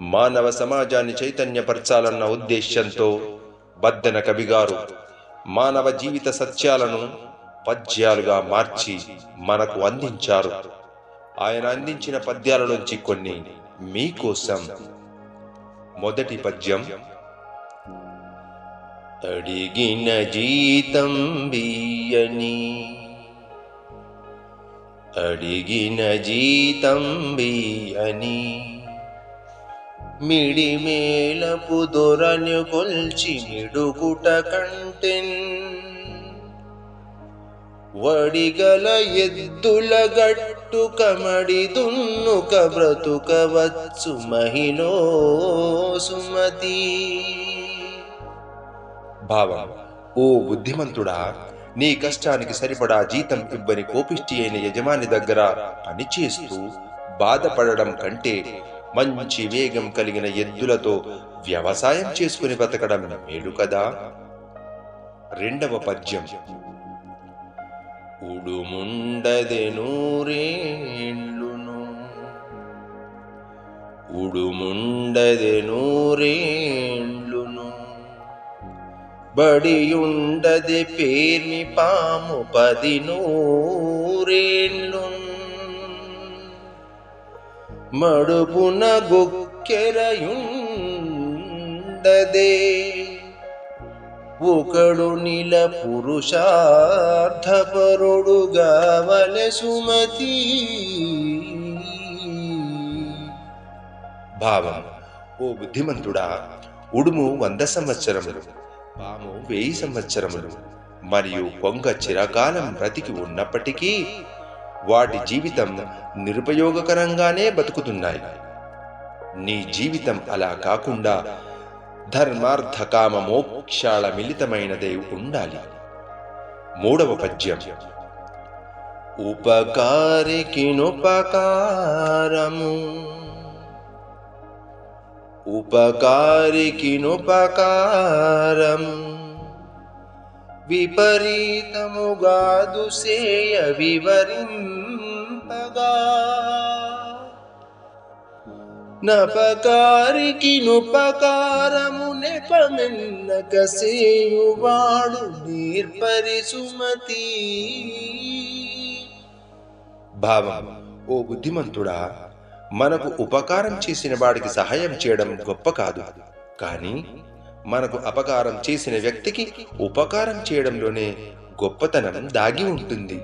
మానవ సమాజాన్ని చైతన్యపరచాలన్న ఉద్దేశ్యంతో బద్దెన కవిగారు మానవ జీవిత సత్యాలను పద్యాలుగా మార్చి మనకు అందించారు. ఆయన అందించిన పద్యాల నుంచి కొన్ని మీకోసం. మొదటి పద్యం అడిగిన జీతం బియ్యని అడిగిన జీతం బియ్యని మిడిమేలపు దొరను కొల్చి మిడుకుట కంటెన్. వడిగల ఎద్దుల గట్టు కమడి దున్నుక బ్రతుకవచ్చు మహిళో సుమతి. బావా ఓ బుద్ధిమంతుడా నీ కష్టానికి సరిపడా జీతం ఇవ్వని కోపిష్టి అయిన యజమాని దగ్గర పనిచేస్తూ బాధపడడం కంటే మంచి వేగం కలిగిన ఎద్దులతో వ్యవసాయం చేసుకుని బతకడం మేలు కదా? రెండవ పద్యం. ఉడుముండదే నూరేళ్ళును ఉడుముండదే నూరేండ్లును బడియుండది పేర్మి పాము పది నూరేళ్ళును మడుపున గొక్కెరయుండదే ఒకడు నిల పురుషార్థపరుడుగా వలె సుమతి. భావం ఓ బుద్ధిమంతుడా ఉడుము వంద సంవత్సరములు పాము వెయ్యి సంవత్సరములు మరియు కొంగ చిరకాలం బ్రతికి ఉన్నప్పటికీ వాటి జీవితం నిరుపయోగకరంగానే బతుకుతున్నాయి. నీ జీవితం అలా కాకుండా ధర్మార్థ కామ మోక్షాల మిలితమైనదే ఉండాలి. మూడవ పద్యం. ఉపకారికినుపకారము. ఉపకారికినుపకారము. విపరీతముగా దుసేయ వివరింపగా. నపకారికి నుపకారము నెపమెన్నక సేయువాడు నేర్పరి సుమతి భావం ఓ బుద్ధిమంతుడా మనకు ఉపకారం చేసిన వాడికి సహాయం చేయడం గొప్ప కాదు. కానీ మనకు అపకారం చేసిన వ్యక్తికి ఉపకారం చేయడంలోనే గొప్పతనం దాగి ఉంటుంది.